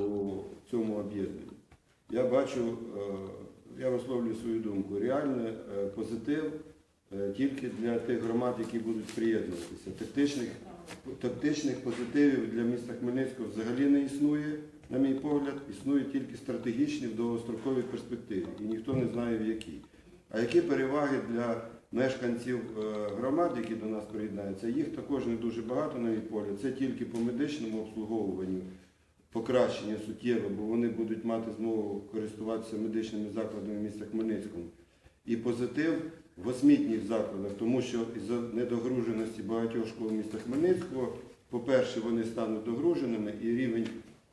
у цьому об'єднанні. Я бачу, е, я висловлюю свою думку, реальний е, позитив е, тільки для тих громад, які будуть приєднуватися. Тактичних, тактичних позитивів для міста Хмельницького взагалі не існує, на мій погляд, існує тільки стратегічні в довгостроковій перспективі, і ніхто не знає в якій. А які переваги для мешканців е, громад, які до нас приєднаються, їх також не дуже багато, на мій погляд. Це тільки по медичному обслуговуванню покращення суттєве, бо вони будуть мати змогу користуватися медичними закладами міста Хмельницького. І позитив в освітніх закладах, тому що із-за недогруженості багатьох школ міста Хмельницького, по-перше, вони стануть догруженими і рівень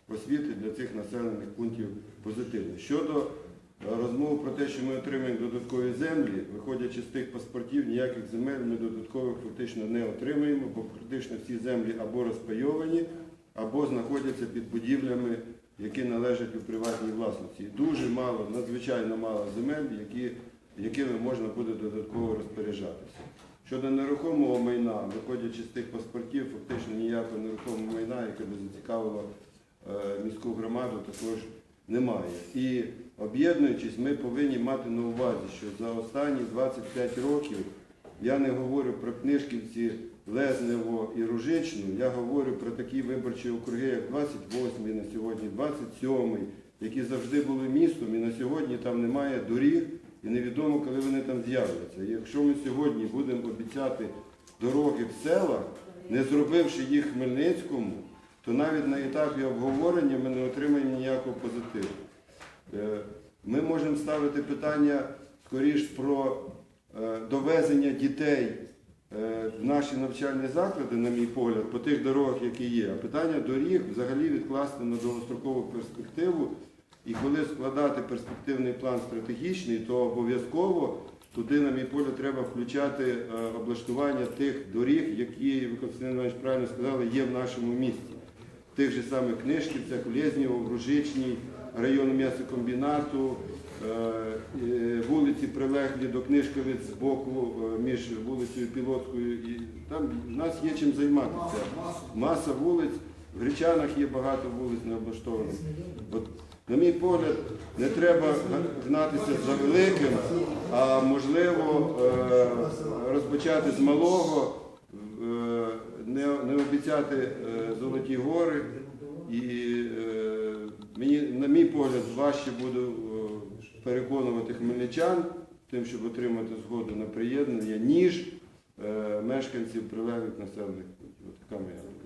освіти для цих населених пунктів позитивний. Щодо е, розмов про те, що ми отримаємо додаткові землі, виходячи з тих паспортів, ніяких земель ми додаткових фактично не отримаємо, бо практично всі землі або розпайовані, або знаходяться під будівлями, які належать у приватній власності. Дуже мало, надзвичайно мало земель, які, якими можна буде додатково розпоряджатися. Щодо нерухомого майна, виходячи з тих паспортів, фактично ніякого нерухомого майна, яке би зацікавило е, міську громаду, також немає. І об'єднуючись, ми повинні мати на увазі, що за останні 25 років я не говорю про книжківці Лезнево і Ружичну, я говорю про такі виборчі округи, як 28 на сьогодні, 27 які завжди були містом, і на сьогодні там немає доріг, і невідомо, коли вони там з'являться. І якщо ми сьогодні будемо обіцяти дороги в селах, не зробивши їх Хмельницькому, то навіть на етапі обговорення ми не отримаємо ніякого позитиву. Е, Ми можемо ставити питання скоріш про е, довезення дітей в наші навчальні заклади, на мій погляд, по тих дорогах, які є. А питання доріг взагалі відкласти на довгострокову перспективу. І коли складати перспективний план стратегічний, то обов'язково туди, на мій погляд, треба включати е, облаштування тих доріг, які, ви Константин Іванович правильно сказали, є в нашому місті. Тих же самих Книжківцях, Лєзнєво, в Ружичній, району м'ясокомбінату, е, е, прилеглі до Книжковиць з боку е, між вулицею Пілотською і там в нас є чим займатися. Маса вулиць, в Гречанах є багато вулиць не облаштованих. От, на мій погляд, не треба гнатися за великим, а можливо е, розпочати з малого, е, не, обіцяти золоті гори. І мені, на мій погляд, важче буде е, переконувати хмельничан тим, щоб отримати згоду на приєднання, ніж е, мешканців прилеглих населених пунктів. От така моя.